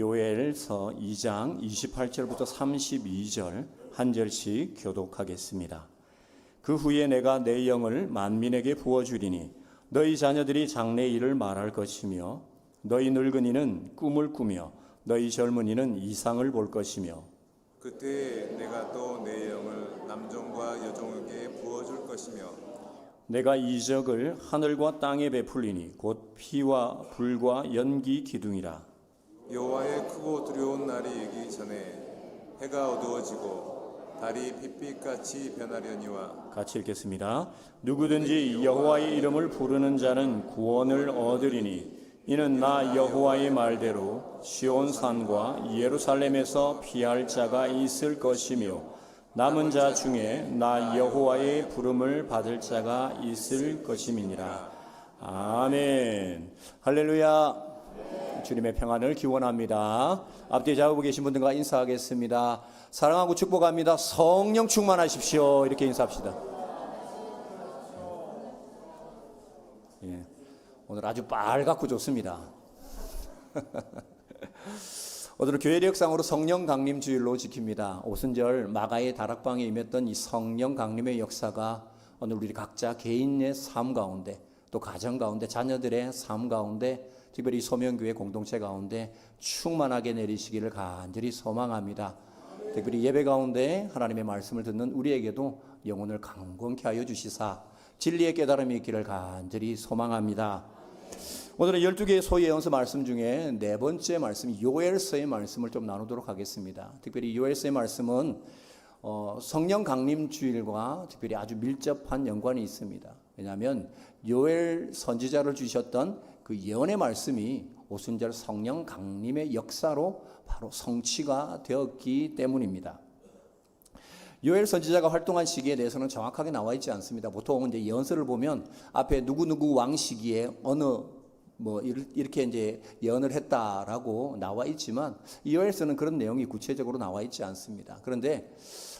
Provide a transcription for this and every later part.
요엘서 2장 28절부터 32절 한 절씩 교독하겠습니다. 그 후에 내가 내 영을 만민에게 부어 주리니 너희 자녀들이 장래 일을 말할 것이며 너희 늙은이는 꿈을 꾸며 너희 젊은이는 이상을 볼 것이며 그때 내가 또 내 영을 남종과 여종에게 부어 줄 것이며 내가 이적을 하늘과 땅에 베풀리니 곧 피와 불과 연기 기둥이라 여호와의 크고 두려운 날이 이기 전에 해가 어두워지고 달이 핏빛같이 변하려니와 같이 읽겠습니다. 누구든지 여호와의 이름을 부르는 자는 구원을 얻으리니 이는 나 여호와의 말대로 시온 산과 예루살렘에서 피할 자가 있을 것이며 남은 자 중에 나 여호와의 부름을 받을 자가 있을 것임이니라. 아멘. 할렐루야. 주님의 평안을 기원합니다. 앞뒤에 잡고 계신 분들과 인사하겠습니다. 사랑하고 축복합니다. 성령 충만하십시오. 이렇게 인사합시다. 예. 오늘 아주 빨갛고 좋습니다. 오늘은 교회력상으로 성령 강림 주일로 지킵니다. 오순절 마가의 다락방에 임했던 이 성령 강림의 역사가 오늘 우리 각자 개인의 삶 가운데 또 가정 가운데 자녀들의 삶 가운데 특별히 소명교회 공동체 가운데 충만하게 내리시기를 간절히 소망합니다. 특별히 예배 가운데 하나님의 말씀을 듣는 우리에게도 영혼을 강건케 하여 주시사 진리의 깨달음이 있기를 간절히 소망합니다. 오늘은 12개의 소위 예언서 말씀 중에 네 번째 말씀 요엘서의 말씀을 좀 나누도록 하겠습니다. 특별히 요엘서의 말씀은 어, 성령 강림 주일과 특별히 아주 밀접한 연관이 있습니다. 왜냐하면 요엘 선지자를 주셨던 그 예언의 말씀이 오순절 성령 강림의 역사로 바로 성취가 되었기 때문입니다. 요엘 선지자가 활동한 시기에 대해서는 정확하게 나와 있지 않습니다. 보통 이제 예언서를 보면 앞에 누구누구 왕 시기에 어느 뭐 이렇게 이제 예언을 했다라고 나와 있지만 이 요엘서는 그런 내용이 구체적으로 나와 있지 않습니다. 그런데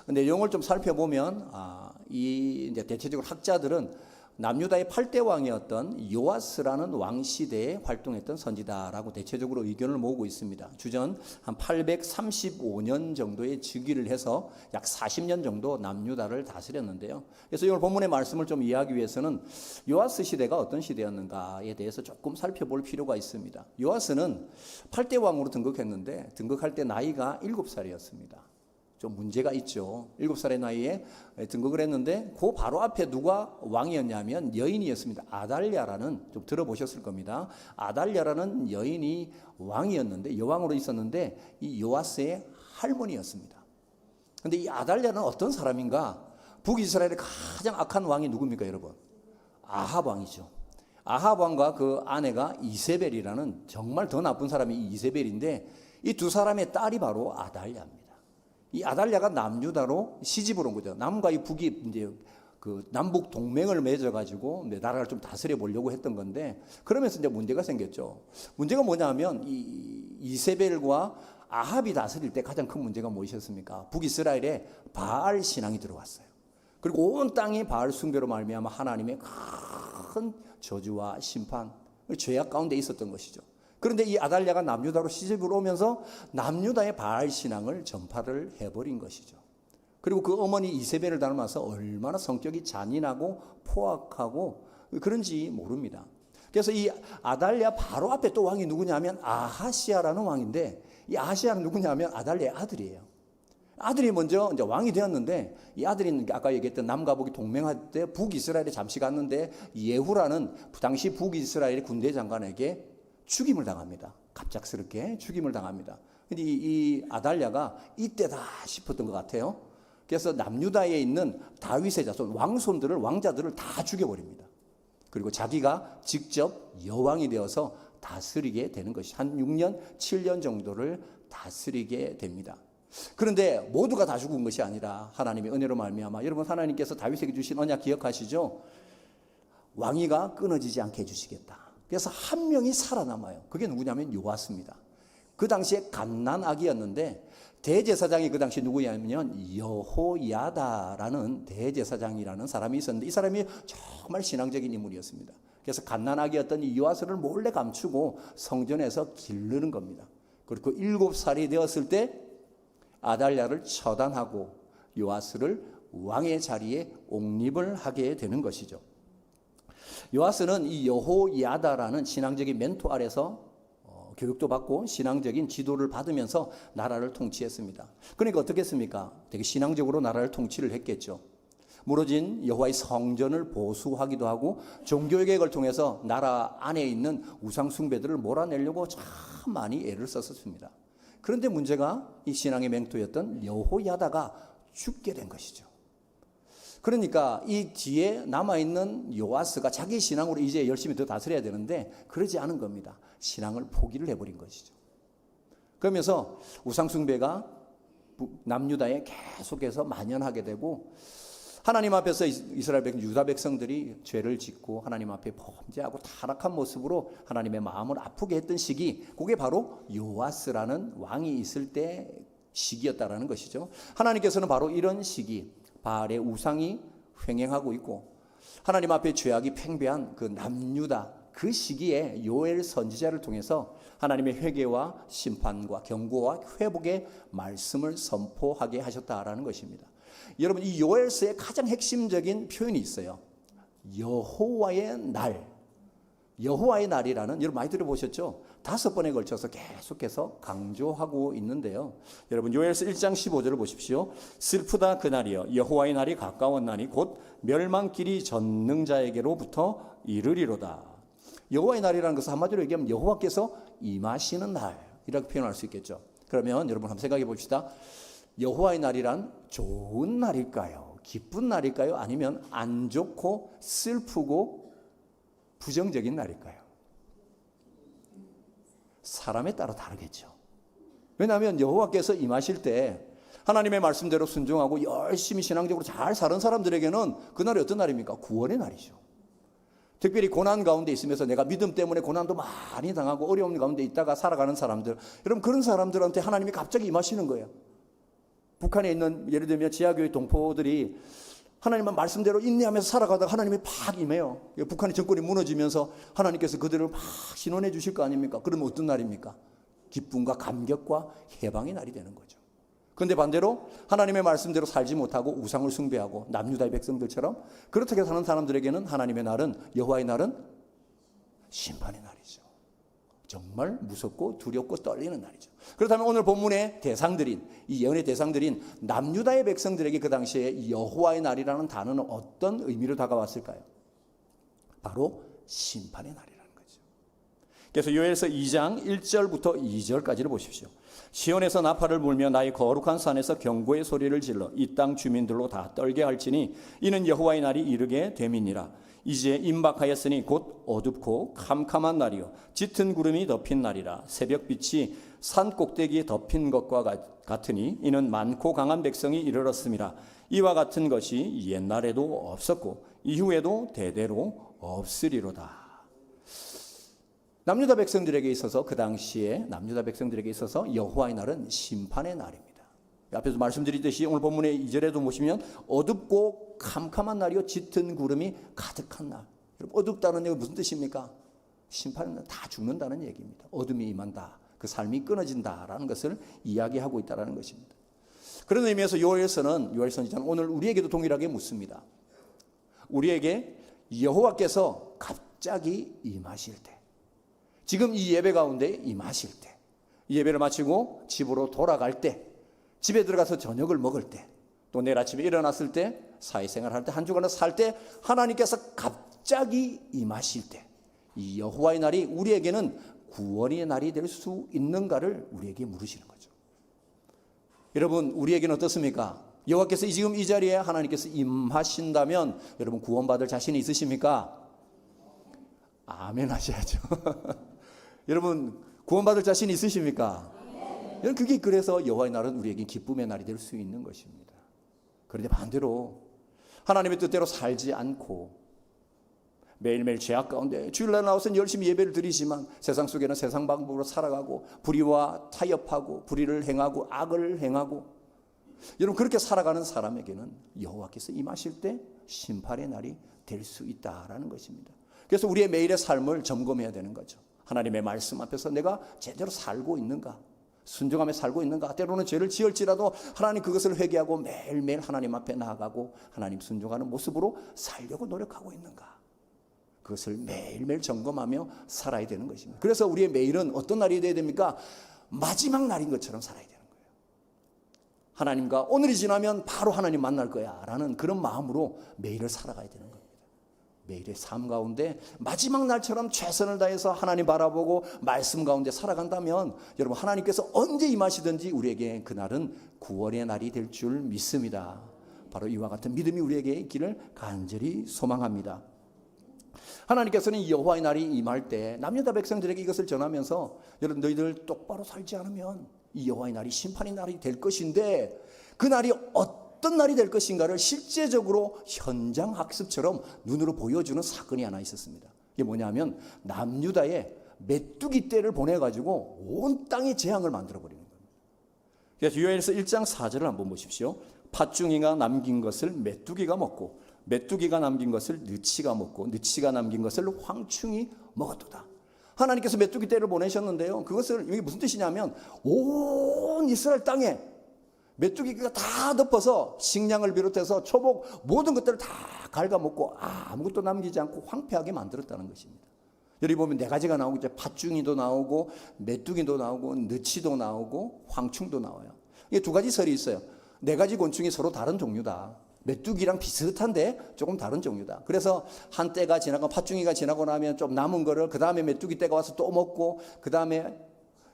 내용을 좀 살펴보면 아, 이 이제 대체적으로 학자들은 남유다의 8대 왕이었던 요아스라는 왕 시대에 활동했던 선지다라고 대체적으로 의견을 모으고 있습니다. 주전 한 835년 정도의 즉위를 해서 약 40년 정도 남유다를 다스렸는데요. 그래서 오늘 본문의 말씀을 좀 이해하기 위해서는 요아스 시대가 어떤 시대였는가에 대해서 조금 살펴볼 필요가 있습니다. 요아스는 8대 왕으로 등극했는데 등극할 때 나이가 7살이었습니다. 좀 문제가 있죠. 일곱 살의 나이에 등극을 했는데 그 바로 앞에 누가 왕이었냐면 여인이었습니다. 아달랴라는 좀 들어보셨을 겁니다. 아달랴라는 여인이 왕이었는데 여왕으로 있었는데 이 요아스의 할머니였습니다. 근데 이 아달랴는 어떤 사람인가? 북이스라엘의 가장 악한 왕이 누굽니까, 여러분? 아합 왕이죠. 아합 왕과 그 아내가 이세벨이라는 정말 더 나쁜 사람이 이세벨인데 이 두 사람의 딸이 바로 아달랴입니다. 이 아달랴가 남유다로 시집을 온 거죠. 남과 이 북이 이제 그 남북 동맹을 맺어가지고 나라를 좀 다스려 보려고 했던 건데 그러면서 이제 문제가 생겼죠. 문제가 뭐냐면 이 이세벨과 아합이 다스릴 때 가장 큰 문제가 무엇이었습니까? 북이스라엘에 바알 신앙이 들어왔어요. 그리고 온 땅이 바알 숭배로 말미암아 하나님의 큰 저주와 심판, 죄악 가운데 있었던 것이죠. 그런데 이 아달랴가 남유다로 시집을 오면서 남유다의 바알 신앙을 전파를 해버린 것이죠. 그리고 그 어머니 이세벨을 닮아서 얼마나 성격이 잔인하고 포악하고 그런지 모릅니다. 그래서 이 아달랴 바로 앞에 또 왕이 누구냐면 아하시아라는 왕인데 이 아하시아는 누구냐면 아달랴의 아들이에요. 아들이 먼저 이제 왕이 되었는데 이 아들이 아까 얘기했던 남과 북이 동맹할 때 북이스라엘에 잠시 갔는데 예후라는 당시 북이스라엘 군대 장관에게 죽임을 당합니다. 갑작스럽게 죽임을 당합니다. 근데 이, 이 아달랴가 이때다 싶었던 것 같아요. 그래서 남유다에 있는 다윗의 자손, 왕손들을, 왕자들을 다 죽여버립니다. 그리고 자기가 직접 여왕이 되어서 다스리게 되는 것이 한 6년, 7년 정도를 다스리게 됩니다. 그런데 모두가 다 죽은 것이 아니라 하나님의 은혜로 말미암아 여러분 하나님께서 다윗에게 주신 언약 기억하시죠? 왕위가 끊어지지 않게 해주시겠다. 그래서 한 명이 살아남아요. 그게 누구냐면 요아스입니다. 그 당시에 갓난아기였는데 대제사장이 그 당시 누구냐면 여호야다라는 대제사장이라는 사람이 있었는데 이 사람이 정말 신앙적인 인물이었습니다. 그래서 갓난아기였던 이 요아스를 몰래 감추고 성전에서 기르는 겁니다. 그리고 일곱 살이 되었을 때 아달랴를 처단하고 요아스를 왕의 자리에 옹립을 하게 되는 것이죠. 요아스는 이 여호야다라는 신앙적인 멘토 아래서 어, 교육도 받고 신앙적인 지도를 받으면서 나라를 통치했습니다. 그러니까 어떻게 했습니까? 되게 신앙적으로 나라를 통치를 했겠죠. 무너진 여호와의 성전을 보수하기도 하고 종교 개혁을 통해서 나라 안에 있는 우상 숭배들을 몰아내려고 참 많이 애를 썼었습니다. 그런데 문제가 이 신앙의 맹토였던 여호야다가 죽게 된 것이죠. 그러니까 이 뒤에 남아있는 요아스가 자기 신앙으로 이제 열심히 더 다스려야 되는데 그러지 않은 겁니다. 신앙을 포기를 해버린 것이죠. 그러면서 우상숭배가 남유다에 계속해서 만연하게 되고 하나님 앞에서 이스라엘 백 유다 백성들이 죄를 짓고 하나님 앞에 범죄하고 타락한 모습으로 하나님의 마음을 아프게 했던 시기 그게 바로 요아스라는 왕이 있을 때 시기였다라는 것이죠. 하나님께서는 바로 이런 시기 바알의 우상이 횡행하고 있고 하나님 앞에 죄악이 팽배한 그 남유다 그 시기에 요엘 선지자를 통해서 하나님의 회개와 심판과 경고와 회복의 말씀을 선포하게 하셨다라는 것입니다. 여러분 이 요엘서의 가장 핵심적인 표현이 있어요. 여호와의 날. 여호와의 날이라는 여러분 많이 들어보셨죠? 다섯 번에 걸쳐서 계속해서 강조하고 있는데요. 여러분 요엘서 1장 15절을 보십시오. 슬프다 그날이여 여호와의 날이 가까웠나니 곧 멸망길이 전능자에게로부터 이르리로다. 여호와의 날이라는 것은 한마디로 얘기하면 여호와께서 임하시는 날 이렇게 표현할 수 있겠죠. 그러면 여러분 한번 생각해 봅시다. 여호와의 날이란 좋은 날일까요? 기쁜 날일까요? 아니면 안 좋고 슬프고 부정적인 날일까요? 사람에 따라 다르겠죠. 왜냐하면 여호와께서 임하실 때 하나님의 말씀대로 순종하고 열심히 신앙적으로 잘 사는 사람들에게는 그날이 어떤 날입니까? 구원의 날이죠. 특별히 고난 가운데 있으면서 내가 믿음 때문에 고난도 많이 당하고 어려움 가운데 있다가 살아가는 사람들, 여러분 그런 사람들한테 하나님이 갑자기 임하시는 거예요. 북한에 있는 예를 들면 지하교회 동포들이 하나님의 말씀대로 인내하면서 살아가다가 하나님이 팍 임해요. 북한의 정권이 무너지면서 하나님께서 그들을 막 신원해 주실 거 아닙니까? 그러면 어떤 날입니까? 기쁨과 감격과 해방의 날이 되는 거죠. 그런데 반대로 하나님의 말씀대로 살지 못하고 우상을 숭배하고 남유다의 백성들처럼 그렇게 사는 사람들에게는 하나님의 날은 여호와의 날은 심판의 날이죠. 정말 무섭고 두렵고 떨리는 날이죠. 그렇다면 오늘 본문의 대상들인 이 예언의 대상들인 남유다의 백성들에게 그 당시에 여호와의 날이라는 단어는 어떤 의미로 다가왔을까요? 바로 심판의 날이라는 거죠. 그래서 요엘서 2장 1절부터 2절까지를 보십시오. 시온에서 나팔을 불며 나의 거룩한 산에서 경고의 소리를 질러 이 땅 주민들로 다 떨게 할지니 이는 여호와의 날이 이르게 됨이니라. 이제 임박하였으니 곧 어둡고 캄캄한 날이요 짙은 구름이 덮인 날이라 새벽빛이 산 꼭대기에 덮인 것과 같으니 이는 많고 강한 백성이 이르렀습니다. 이와 같은 것이 옛날에도 없었고 이후에도 대대로 없으리로다. 남유다 백성들에게 있어서 그 당시에 남유다 백성들에게 있어서 여호와의 날은 심판의 날입니다. 앞에서 말씀드리듯이 오늘 본문의 2절에도 보시면 어둡고 캄캄한 날이요 짙은 구름이 가득한 날. 여러분 어둡다는 얘기 무슨 뜻입니까? 심판은 다 죽는다는 얘기입니다. 어둠이 임한다. 그 삶이 끊어진다라는 것을 이야기하고 있다라는 것입니다. 그런 의미에서 요엘서는 요엘 선지자는 오늘 우리에게도 동일하게 묻습니다. 우리에게 여호와께서 갑자기 임하실 때 지금 이 예배 가운데 임하실 때 예배를 마치고 집으로 돌아갈 때 집에 들어가서 저녁을 먹을 때, 또 내일 아침에 일어났을 때, 사회생활 할 때, 한 주간을 살 때, 하나님께서 갑자기 임하실 때, 이 여호와의 날이 우리에게는 구원의 날이 될 수 있는가를 우리에게 물으시는 거죠. 여러분, 우리에게는 어떻습니까? 여호와께서 지금 이 자리에 하나님께서 임하신다면 여러분 구원받을 자신이 있으십니까? 아멘 하셔야죠. 여러분 구원받을 자신 있으십니까? 여러분 그게 그래서 여호와의 날은 우리에게 기쁨의 날이 될 수 있는 것입니다. 그런데 반대로 하나님의 뜻대로 살지 않고 매일매일 죄악 가운데 주일날 나와서 열심히 예배를 드리지만 세상 속에는 세상 방법으로 살아가고 불의와 타협하고 불의를 행하고 악을 행하고 여러분 그렇게 살아가는 사람에게는 여호와께서 임하실 때 심판의 날이 될 수 있다라는 것입니다. 그래서 우리의 매일의 삶을 점검해야 되는 거죠. 하나님의 말씀 앞에서 내가 제대로 살고 있는가? 순종하며 살고 있는가? 때로는 죄를 지을지라도 하나님 그것을 회개하고 매일매일 하나님 앞에 나아가고 하나님 순종하는 모습으로 살려고 노력하고 있는가? 그것을 매일매일 점검하며 살아야 되는 것입니다. 그래서 우리의 매일은 어떤 날이 되어야 됩니까? 마지막 날인 것처럼 살아야 되는 거예요. 하나님과 오늘이 지나면 바로 하나님 만날 거야. 라는 그런 마음으로 매일을 살아가야 되는 겁니다. 매일의 삶 가운데 마지막 날처럼 최선을 다해서 하나님 바라보고 말씀 가운데 살아간다면 여러분 하나님께서 언제 임하시든지 우리에게 그날은 구원의 날이 될 줄 믿습니다. 바로 이와 같은 믿음이 우리에게 있기를 간절히 소망합니다. 하나님께서는 여호와의 날이 임할 때 남유다 백성들에게 이것을 전하면서 여러분 너희들 똑바로 살지 않으면 이 여호와의 날이 심판의 날이 될 것인데 그 날이 어떤 날이 될 것인가를 실제적으로 현장 학습처럼 눈으로 보여주는 사건이 하나 있었습니다. 이게 뭐냐면 남유다에 메뚜기 떼를 보내가지고 온 땅에 재앙을 만들어 버리는 겁니다. 그래서 요엘서 1장 4절을 한번 보십시오. 팥중이가 남긴 것을 메뚜기가 먹고 메뚜기가 남긴 것을 느치가 먹고 느치가 남긴 것을 황충이 먹었도다. 하나님께서 메뚜기 떼를 보내셨는데요. 그것을 이게 무슨 뜻이냐면 온 이스라엘 땅에 메뚜기가 다 덮어서 식량을 비롯해서 초복 모든 것들을 다 갉아먹고 아무것도 남기지 않고 황폐하게 만들었다는 것입니다. 여기 보면 네 가지가 나오고 이제 팥중이도 나오고 메뚜기도 나오고 느치도 나오고 황충도 나와요. 이게 두 가지 설이 있어요. 네 가지 곤충이 서로 다른 종류다. 메뚜기랑 비슷한데 조금 다른 종류다. 그래서 한 때가 지나고 팥중이가 지나고 나면 좀 남은 거를 그 다음에 메뚜기 때가 와서 또 먹고 그 다음에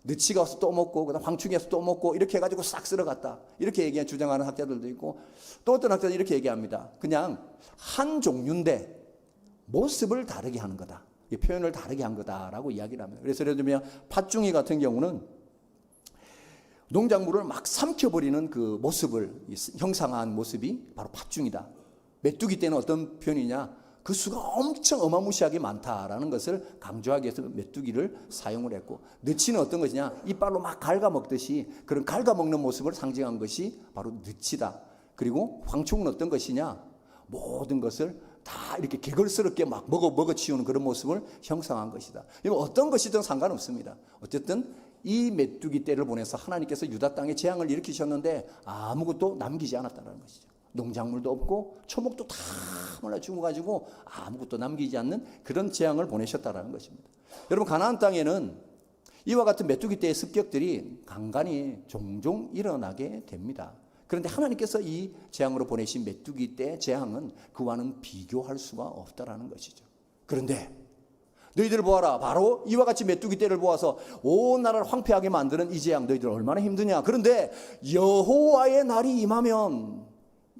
느치가 와서 또 먹고 그다음 황충이 와서 또 먹고 이렇게 해가지고 싹 쓸어갔다. 이렇게 얘기 주장하는 학자들도 있고 또 어떤 학자는 이렇게 얘기합니다. 그냥 한 종류인데 모습을 다르게 하는 거다. 이 표현을 다르게 한 거다라고 이야기를 합니다. 그래서 예를 들면 팥중이 같은 경우는 농작물을 막 삼켜버리는 그 모습을 형상한 모습이 바로 팥중이다. 메뚜기 때는 어떤 표현이냐? 그 수가 엄청 어마무시하게 많다라는 것을 강조하기 위해서 메뚜기를 사용을 했고 느치는 어떤 것이냐? 이빨로 막 갉아먹듯이 그런 갉아먹는 모습을 상징한 것이 바로 느치다. 그리고 황충은 어떤 것이냐? 모든 것을 다 이렇게 개걸스럽게 막 먹어 먹어 치우는 그런 모습을 형상한 것이다. 이거 어떤 것이든 상관없습니다. 어쨌든 이 메뚜기 떼를 보내서 하나님께서 유다 땅에 재앙을 일으키셨는데 아무것도 남기지 않았다는 것이죠. 농작물도 없고 초목도 다 몰라 죽어가지고 아무것도 남기지 않는 그런 재앙을 보내셨다라는 것입니다. 여러분 가나안 땅에는 이와 같은 메뚜기 떼의 습격들이 간간히 종종 일어나게 됩니다. 그런데 하나님께서 이 재앙으로 보내신 메뚜기 때 재앙은 그와는 비교할 수가 없다라는 것이죠. 그런데 너희들 보아라. 바로 이와 같이 메뚜기 떼를 보아서 온 나라를 황폐하게 만드는 이 재앙 너희들 얼마나 힘드냐. 그런데 여호와의 날이 임하면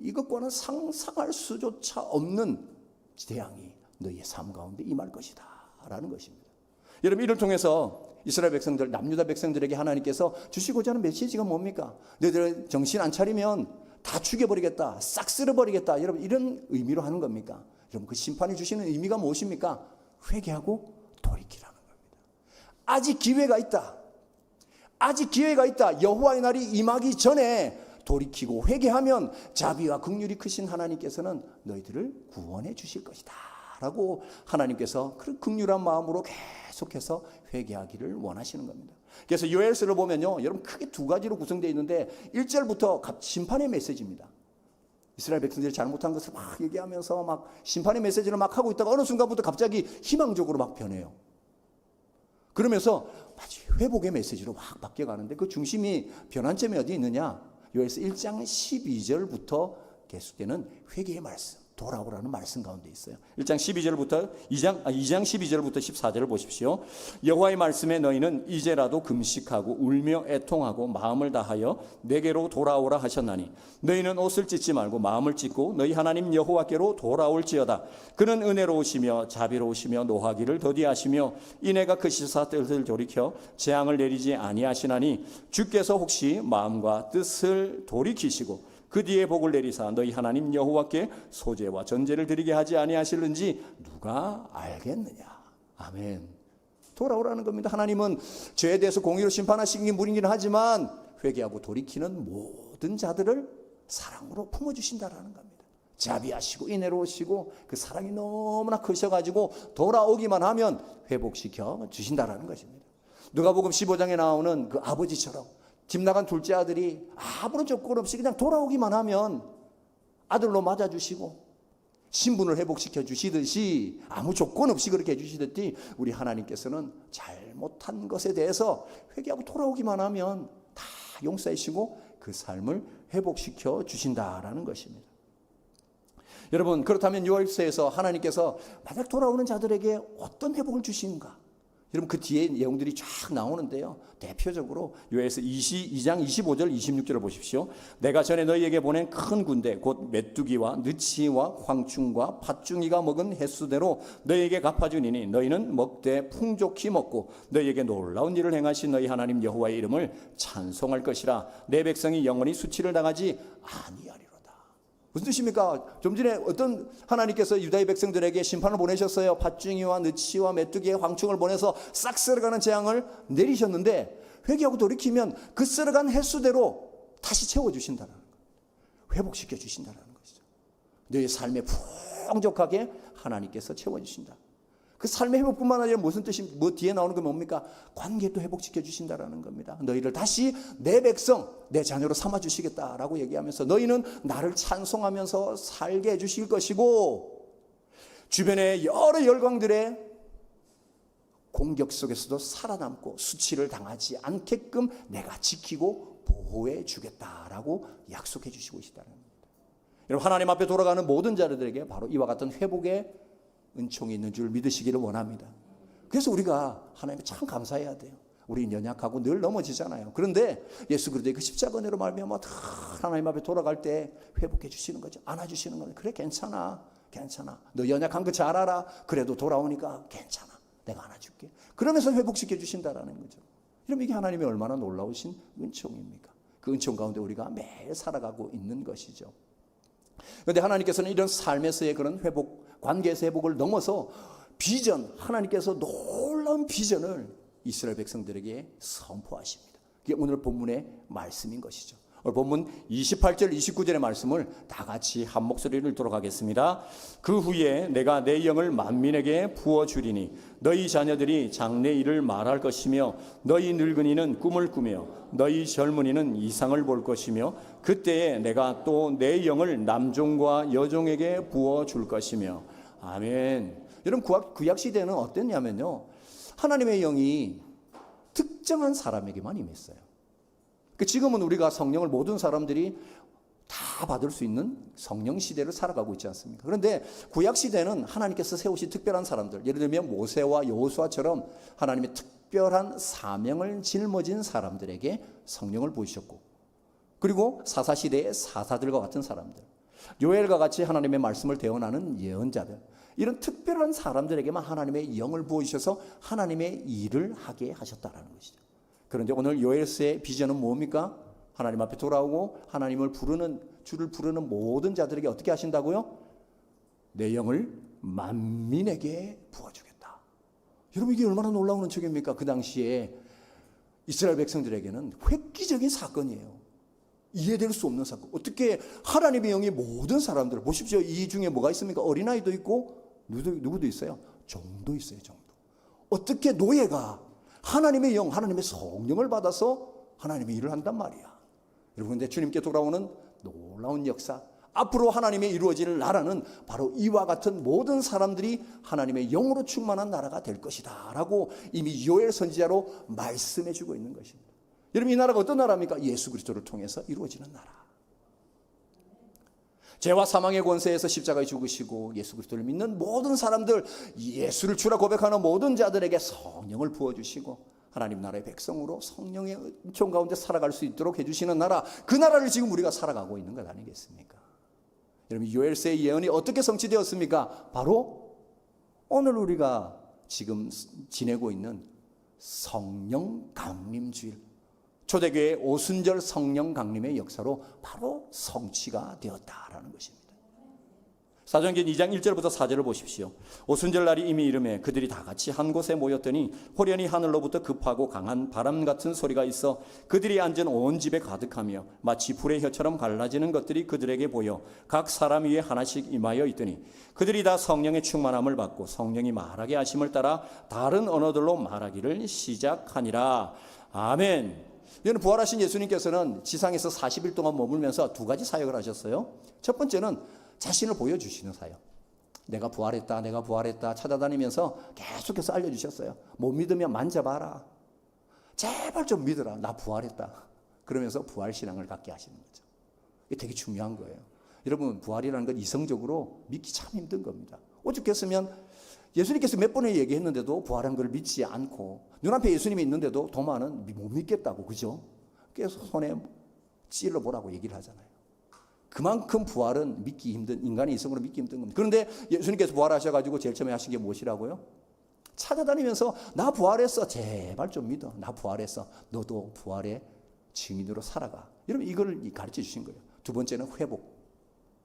이것과는 상상할 수조차 없는 재앙이 너희의 삶 가운데 임할 것이다. 라는 것입니다. 여러분 이를 통해서 이스라엘 백성들, 남유다 백성들에게 하나님께서 주시고자 하는 메시지가 뭡니까? 너희들 정신 안 차리면 다 죽여버리겠다. 싹 쓸어버리겠다. 여러분 이런 의미로 하는 겁니까? 여러분 그 심판이 주시는 의미가 무엇입니까? 회개하고 돌이키라는 겁니다. 아직 기회가 있다. 아직 기회가 있다. 여호와의 날이 임하기 전에 돌이키고 회개하면 자비와 긍휼이 크신 하나님께서는 너희들을 구원해 주실 것이다. 라고 하나님께서 그 긍휼한 마음으로 계속해서 회개하기를 원하시는 겁니다. 그래서 요엘서를 보면요. 여러분 크게 두 가지로 구성되어 있는데 1절부터 심판의 메시지입니다. 이스라엘 백성들이 잘못한 것을 막 얘기하면서 막 심판의 메시지를 막 하고 있다가 어느 순간부터 갑자기 희망적으로 막 변해요. 그러면서 마치 회복의 메시지로 막 바뀌어가는데 그 중심이 변환점이 어디 있느냐? 요에서 1장 12절부터 계속되는 회개의 말씀, 돌아오라는 말씀 가운데 있어요. 1장 12절부터 2장 아, 2장 12절부터 14절을 보십시오. 여호와의 말씀에 너희는 이제라도 금식하고 울며 애통하고 마음을 다하여 내게로 돌아오라 하셨나니 너희는 옷을 찢지 말고 마음을 찢고 너희 하나님 여호와께로 돌아올지어다. 그는 은혜로우시며 자비로우시며 노하기를 더디하시며 이내가 크시사 뜻을 돌이켜 재앙을 내리지 아니하시나니 주께서 혹시 마음과 뜻을 돌이키시고 그 뒤에 복을 내리사 너희 하나님 여호와께 소제와 전제를 드리게 하지 아니하실는지 누가 알겠느냐. 아멘. 돌아오라는 겁니다. 하나님은 죄에 대해서 공의로 심판하시기 무리긴 하지만 회개하고 돌이키는 모든 자들을 사랑으로 품어주신다라는 겁니다. 자비하시고 인애로우시고 그 사랑이 너무나 크셔가지고 돌아오기만 하면 회복시켜 주신다라는 것입니다. 누가복음 15장에 나오는 그 아버지처럼 집 나간 둘째 아들이 아무런 조건 없이 그냥 돌아오기만 하면 아들로 맞아주시고 신분을 회복시켜 주시듯이 아무 조건 없이 그렇게 해주시듯이 우리 하나님께서는 잘못한 것에 대해서 회개하고 돌아오기만 하면 다 용서해주시고 그 삶을 회복시켜 주신다라는 것입니다. 여러분 그렇다면 요엘서에서 하나님께서 만약 돌아오는 자들에게 어떤 회복을 주시는가? 여러분 그 뒤에 내용들이 쫙 나오는데요. 대표적으로 요엘서 22장 25절 26절을 보십시오. 내가 전에 너희에게 보낸 큰 군대 곧 메뚜기와 느치와 황충과 팥중이가 먹은 횟수대로 너희에게 갚아주니니 너희는 먹되 풍족히 먹고 너희에게 놀라운 일을 행하신 너희 하나님 여호와의 이름을 찬송할 것이라 내 백성이 영원히 수치를 당하지 아니하리로다. 무슨 뜻입니까? 좀 전에 어떤 하나님께서 유다의 백성들에게 심판을 보내셨어요. 팥중이와 느치와 메뚜기의 황충을 보내서 싹 썰어가는 재앙을 내리셨는데 회개하고 돌이키면 그 썰어간 횟수대로 다시 채워주신다는 거예요. 회복시켜 주신다는 것이죠. 너의 삶에 풍족하게 하나님께서 채워주신다. 그 삶의 회복뿐만 아니라 무슨 뜻이 뭐 뒤에 나오는 게 뭡니까? 관계도 회복시켜 주신다라는 겁니다. 너희를 다시 내 백성, 내 자녀로 삼아 주시겠다라고 얘기하면서 너희는 나를 찬송하면서 살게 해 주실 것이고 주변의 여러 열광들의 공격 속에서도 살아남고 수치를 당하지 않게끔 내가 지키고 보호해 주겠다라고 약속해 주시고 있다는 겁니다. 여러분 하나님 앞에 돌아가는 모든 자들에게 바로 이와 같은 회복의 은총이 있는 줄 믿으시기를 원합니다. 그래서 우리가 하나님께 참 감사해야 돼요. 우리 연약하고 늘 넘어지잖아요. 그런데 예수 그리스도의 그 십자가 은혜로 말미암아 다 하나님 앞에 돌아갈 때 회복해 주시는 거죠. 안아 주시는 거죠. 그래 괜찮아. 괜찮아. 너 연약한 거 잘 알아. 그래도 돌아오니까 괜찮아. 내가 안아 줄게. 그러면서 회복시켜 주신다라는 거죠. 그럼 이게 하나님이 얼마나 놀라우신 은총입니까? 그 은총 가운데 우리가 매일 살아가고 있는 것이죠. 그런데 하나님께서는 이런 삶에서의 그런 회복, 관계에서 회복을 넘어서 비전, 하나님께서 놀라운 비전을 이스라엘 백성들에게 선포하십니다. 그게 오늘 본문의 말씀인 것이죠. 오늘 본문 28절, 29절의 말씀을 다 같이 한 목소리를 읽도록 하겠습니다. 그 후에 내가 내 영을 만민에게 부어 주리니 너희 자녀들이 장래 일을 말할 것이며 너희 늙은이는 꿈을 꾸며 너희 젊은이는 이상을 볼 것이며 그때에 내가 또 내 영을 남종과 여종에게 부어 줄 것이며 아멘. 여러분 구약 시대는 어땠냐면요. 하나님의 영이 특정한 사람에게만 임했어요. 그 지금은 우리가 성령을 모든 사람들이 다 받을 수 있는 성령 시대를 살아가고 있지 않습니까? 그런데 구약 시대는 하나님께서 세우신 특별한 사람들, 예를 들면 모세와 여호수아처럼 하나님의 특별한 사명을 짊어진 사람들에게 성령을 부으셨고, 그리고 사사 시대의 사사들과 같은 사람들, 요엘과 같이 하나님의 말씀을 대언하는 예언자들, 이런 특별한 사람들에게만 하나님의 영을 부으셔서 하나님의 일을 하게 하셨다라는 것이죠. 그런데 오늘 요엘스의 비전은 뭡니까? 하나님 앞에 돌아오고 하나님을 부르는 주를 부르는 모든 자들에게 어떻게 하신다고요? 내 영을 만민에게 부어주겠다. 여러분 이게 얼마나 놀라운 은총입니까? 그 당시에 이스라엘 백성들에게는 획기적인 사건이에요. 이해될 수 없는 사건. 어떻게 하나님의 영이 모든 사람들 보십시오. 이 중에 뭐가 있습니까? 어린아이도 있고 누구도, 누구도 있어요. 종도 있어요. 종도. 어떻게 노예가 하나님의 영, 하나님의 성령을 받아서 하나님의 일을 한단 말이야. 여러분, 근데 주님께 돌아오는 놀라운 역사, 앞으로 하나님의 이루어질 나라는 바로 이와 같은 모든 사람들이 하나님의 영으로 충만한 나라가 될 것이다. 라고 이미 요엘 선지자로 말씀해 주고 있는 것입니다. 여러분, 이 나라가 어떤 나라입니까? 예수 그리스도를 통해서 이루어지는 나라. 죄와 사망의 권세에서 십자가에 죽으시고 예수 그리스도를 믿는 모든 사람들, 예수를 주라 고백하는 모든 자들에게 성령을 부어 주시고 하나님 나라의 백성으로 성령의 은총 가운데 살아갈 수 있도록 해주시는 나라, 그 나라를 지금 우리가 살아가고 있는 것 아니겠습니까? 여러분, 요엘세의 예언이 어떻게 성취되었습니까? 바로 오늘 우리가 지금 지내고 있는 성령 강림주일, 초대교회 오순절 성령 강림의 역사로 바로 성취가 되었다라는 것입니다. 사도행전 2장 1절부터 4절을 보십시오. 오순절 날이 이미 이름에 그들이 다 같이 한 곳에 모였더니 호련히 하늘로부터 급하고 강한 바람 같은 소리가 있어 그들이 앉은 온 집에 가득하며 마치 불의 혀처럼 갈라지는 것들이 그들에게 보여 각 사람 위에 하나씩 임하여 있더니 그들이 다 성령의 충만함을 받고 성령이 말하게 하심을 따라 다른 언어들로 말하기를 시작하니라. 아멘. 여러분 부활하신 예수님께서는 지상에서 40일 동안 머물면서 두 가지 사역을 하셨어요. 첫 번째는 자신을 보여주시는 사역. 내가 부활했다, 내가 부활했다 찾아다니면서 계속해서 알려주셨어요. 못 믿으면 만져봐라. 제발 좀 믿어라. 나 부활했다. 그러면서 부활 신앙을 갖게 하시는 거죠. 이게 되게 중요한 거예요. 여러분 부활이라는 건 이성적으로 믿기 참 힘든 겁니다. 오죽했으면 예수님께서 몇 번을 얘기했는데도 부활한 걸 믿지 않고 눈앞에 예수님이 있는데도 도마는 못 믿겠다고 그죠? 그래서 손에 찔러 보라고 얘기를 하잖아요. 그만큼 부활은 믿기 힘든 인간의 이성으로 믿기 힘든 겁니다. 그런데 예수님께서 부활하셔 가지고 제일 처음에 하신 게 무엇이라고요? 찾아다니면서 나 부활했어 제발 좀 믿어 나 부활했어 너도 부활의 증인으로 살아가 여러분 이걸 가르쳐 주신 거예요. 두 번째는 회복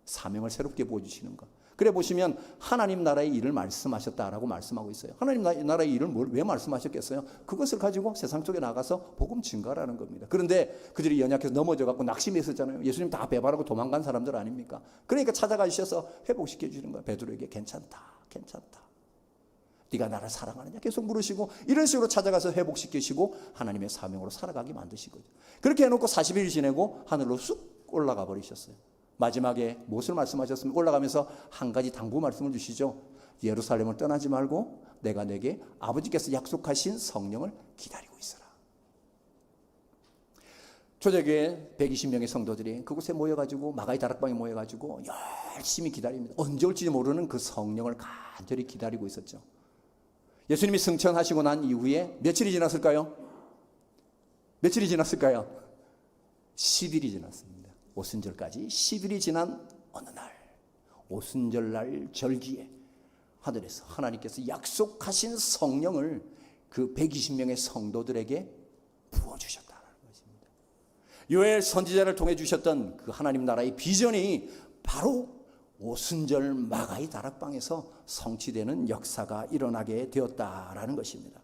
사명을 새롭게 보여 주시는 것. 그래 보시면 하나님 나라의 일을 말씀하셨다라고 말씀하고 있어요. 하나님 나- 나라의 일을 뭘- 왜 말씀하셨겠어요? 그것을 가지고 세상 속에 나가서 복음 증가라는 겁니다. 그런데 그들이 연약해서 넘어져 갖고 낙심했었잖아요. 예수님 다 배반하고 도망간 사람들 아닙니까? 그러니까 찾아가셔서 회복시켜 주시는 거예요. 베드로에게 괜찮다, 괜찮다. 네가 나를 사랑하느냐 계속 물으시고 이런 식으로 찾아가서 회복시키시고 하나님의 사명으로 살아가게 만드시거든요. 그렇게 해놓고 40일 지내고 하늘로 쑥 올라가 버리셨어요. 마지막에 무엇을 말씀하셨습니까? 올라가면서 한 가지 당부 말씀을 주시죠. 예루살렘을 떠나지 말고 내가 내게 아버지께서 약속하신 성령을 기다리고 있어라. 초대교회 120명의 성도들이 그곳에 모여가지고 마가의 다락방에 모여가지고 열심히 기다립니다. 언제 올지 모르는 그 성령을 간절히 기다리고 있었죠. 예수님이 승천하시고 난 이후에 며칠이 지났을까요? 며칠이 지났을까요? 10일이 지났습니다. 오순절까지 10일이 지난 어느 날 오순절날 절기에 하늘에서 하나님께서 약속하신 성령을 그 120명의 성도들에게 부어주셨다는 것입니다. 요엘 선지자를 통해 주셨던 그 하나님 나라의 비전이 바로 오순절 마가의 다락방에서 성취되는 역사가 일어나게 되었다라는 것입니다.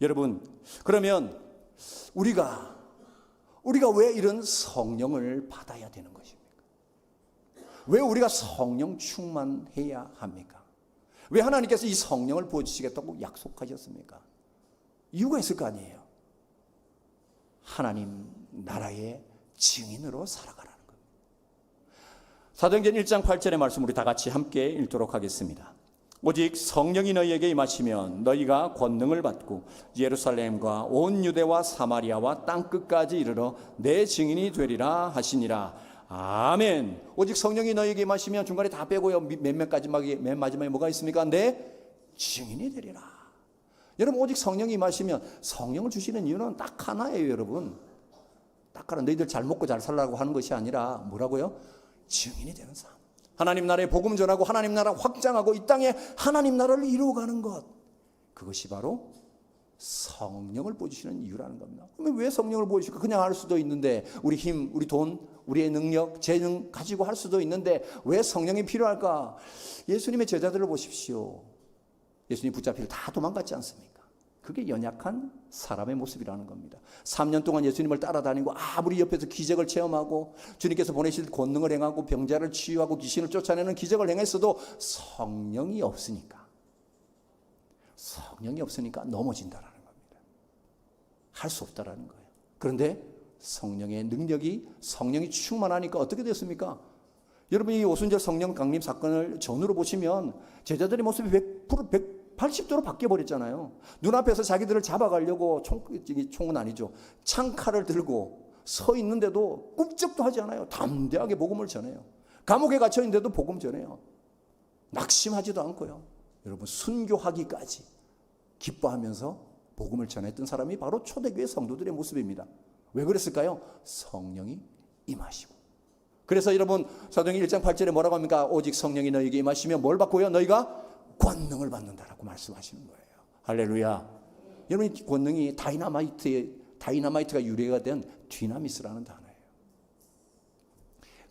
여러분, 그러면 우리가 우리가 왜 이런 성령을 받아야 되는 것입니까? 왜 우리가 성령 충만해야 합니까? 왜 하나님께서 이 성령을 부어주시겠다고 약속하셨습니까? 이유가 있을 거 아니에요. 하나님 나라의 증인으로 살아가라는 겁니다. 사도행전 1장 8절의 말씀 우리 다 같이 함께 읽도록 하겠습니다. 오직 성령이 너희에게 임하시면 너희가 권능을 받고 예루살렘과 온 유대와 사마리아와 땅 끝까지 이르러 내 증인이 되리라 하시니라. 아멘. 오직 성령이 너희에게 임하시면 중간에 다 빼고요. 맨 마지막에 맨 마지막에 뭐가 있습니까? 내 증인이 되리라. 여러분 오직 성령이 임하시면 성령을 주시는 이유는 딱 하나예요, 여러분. 딱 하나 너희들 잘 먹고 잘 살라고 하는 것이 아니라 뭐라고요? 증인이 되는 삶. 하나님 나라에 복음 전하고 하나님 나라 확장하고 이 땅에 하나님 나라를 이루어가는 것. 그것이 바로 성령을 보여주시는 이유라는 겁니다. 그러면 왜 성령을 보여주실까? 그냥 할 수도 있는데 우리 힘, 우리 돈, 우리의 능력, 재능 가지고 할 수도 있는데 왜 성령이 필요할까? 예수님의 제자들을 보십시오. 예수님 붙잡히고 다 도망갔지 않습니까? 그게 연약한 사람의 모습이라는 겁니다. 3년 동안 예수님을 따라다니고 아무리 옆에서 기적을 체험하고 주님께서 보내실 권능을 행하고 병자를 치유하고 귀신을 쫓아내는 기적을 행했어도 성령이 없으니까 성령이 없으니까 넘어진다라는 겁니다. 할 수 없다라는 거예요. 그런데 성령의 능력이 성령이 충만하니까 어떻게 됐습니까? 여러분 이 오순절 성령 강림 사건을 전으로 보시면 제자들의 모습이 100% 180도로 바뀌어 버렸잖아요. 눈앞에서 자기들을 잡아가려고 총 총은 아니죠. 창칼을 들고 서 있는데도 꿈쩍도 하지 않아요. 담대하게 복음을 전해요. 감옥에 갇혀 있는데도 복음 전해요. 낙심하지도 않고요. 여러분 순교하기까지 기뻐하면서 복음을 전했던 사람이 바로 초대교회 성도들의 모습입니다. 왜 그랬을까요? 성령이 임하시고. 그래서 여러분 사도행 1장 8절에 뭐라고 합니까? 오직 성령이 너희에게 임하시면 뭘 받고요? 너희가 권능을 받는다라고 말씀하시는 거예요. 할렐루야. 여러분 이 권능이 다이나마이트의 다이나마이트가 유래가 된 디나미스라는 단어예요.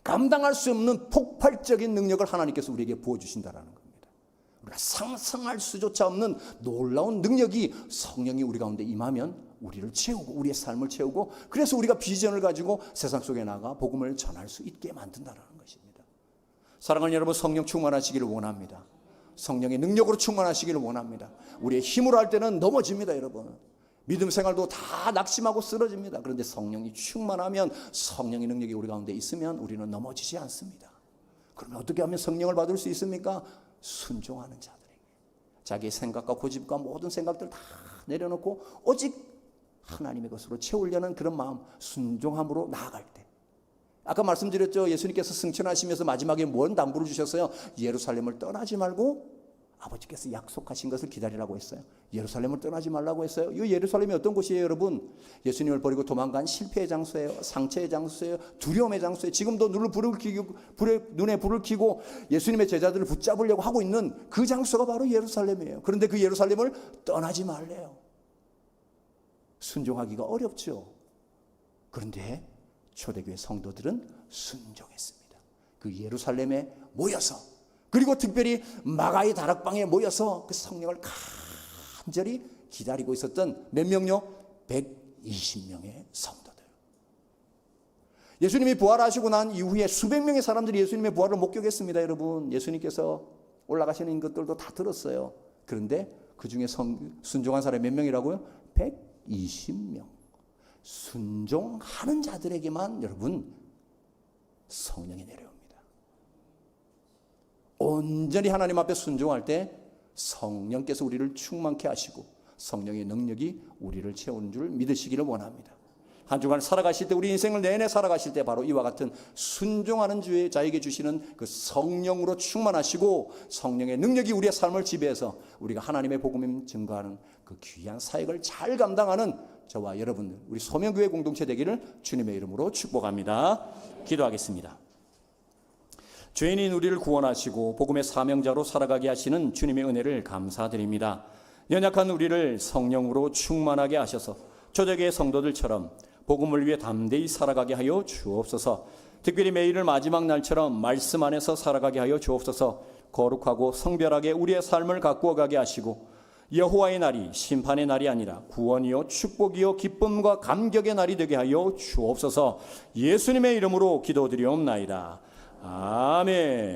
감당할 수 없는 폭발적인 능력을 하나님께서 우리에게 부어 주신다라는 겁니다. 우리가 상상할 수조차 없는 놀라운 능력이 성령이 우리 가운데 임하면 우리를 채우고 우리의 삶을 채우고 그래서 우리가 비전을 가지고 세상 속에 나가 복음을 전할 수 있게 만든다라는 것입니다. 사랑하는 여러분 성령 충만하시기를 원합니다. 성령의 능력으로 충만하시기를 원합니다. 우리의 힘으로 할 때는 넘어집니다, 여러분. 믿음 생활도 다 낙심하고 쓰러집니다. 그런데 성령이 충만하면 성령의 능력이 우리 가운데 있으면 우리는 넘어지지 않습니다. 그러면 어떻게 하면 성령을 받을 수 있습니까? 순종하는 자들에게. 자기의 생각과 고집과 모든 생각들 다 내려놓고 오직 하나님의 것으로 채우려는 그런 마음, 순종함으로 나아갈 때. 아까 말씀드렸죠. 예수님께서 승천하시면서 마지막에 뭔 담보를 주셨어요? 예루살렘을 떠나지 말고 아버지께서 약속하신 것을 기다리라고 했어요. 예루살렘을 떠나지 말라고 했어요. 이 예루살렘이 어떤 곳이에요, 여러분? 예수님을 버리고 도망간 실패의 장소예요. 상처의 장소예요. 두려움의 장소예요. 지금도 눈을 불을 켜고 눈에 불을 켜고 예수님의 제자들을 붙잡으려고 하고 있는 그 장소가 바로 예루살렘이에요. 그런데 그 예루살렘을 떠나지 말래요. 순종하기가 어렵죠. 그런데 초대교회 성도들은 순종했습니다. 그 예루살렘에 모여서 그리고 특별히 마가의 다락방에 모여서 그 성령을 간절히 기다리고 있었던 몇 명요? 120명의 성도들. 예수님이 부활하시고 난 이후에 수백 명의 사람들이 예수님의 부활을 목격했습니다, 여러분. 예수님께서 올라가시는 것들도 다 들었어요. 그런데 그 중에 순종한 사람이 몇 명이라고요? 120명. 순종하는 자들에게만 여러분 성령이 내려옵니다. 온전히 하나님 앞에 순종할 때 성령께서 우리를 충만케 하시고 성령의 능력이 우리를 채우는 줄 믿으시기를 원합니다. 한 주간 살아가실 때 우리 인생을 내내 살아가실 때 바로 이와 같은 순종하는 주의 자에게 주시는 그 성령으로 충만하시고 성령의 능력이 우리의 삶을 지배해서 우리가 하나님의 복음을 증거하는 그 귀한 사역을 잘 감당하는 저와 여러분들 우리 소명교회 공동체 되기를 주님의 이름으로 축복합니다. 기도하겠습니다. 죄인인 우리를 구원하시고 복음의 사명자로 살아가게 하시는 주님의 은혜를 감사드립니다. 연약한 우리를 성령으로 충만하게 하셔서 초대교회 성도들처럼 복음을 위해 담대히 살아가게 하여 주옵소서. 특별히 매일을 마지막 날처럼 말씀 안에서 살아가게 하여 주옵소서. 거룩하고 성별하게 우리의 삶을 가꾸어 가게 하시고 여호와의 날이 심판의 날이 아니라 구원이요 축복이요 기쁨과 감격의 날이 되게 하여 주옵소서. 예수님의 이름으로 기도드리옵나이다. 아멘.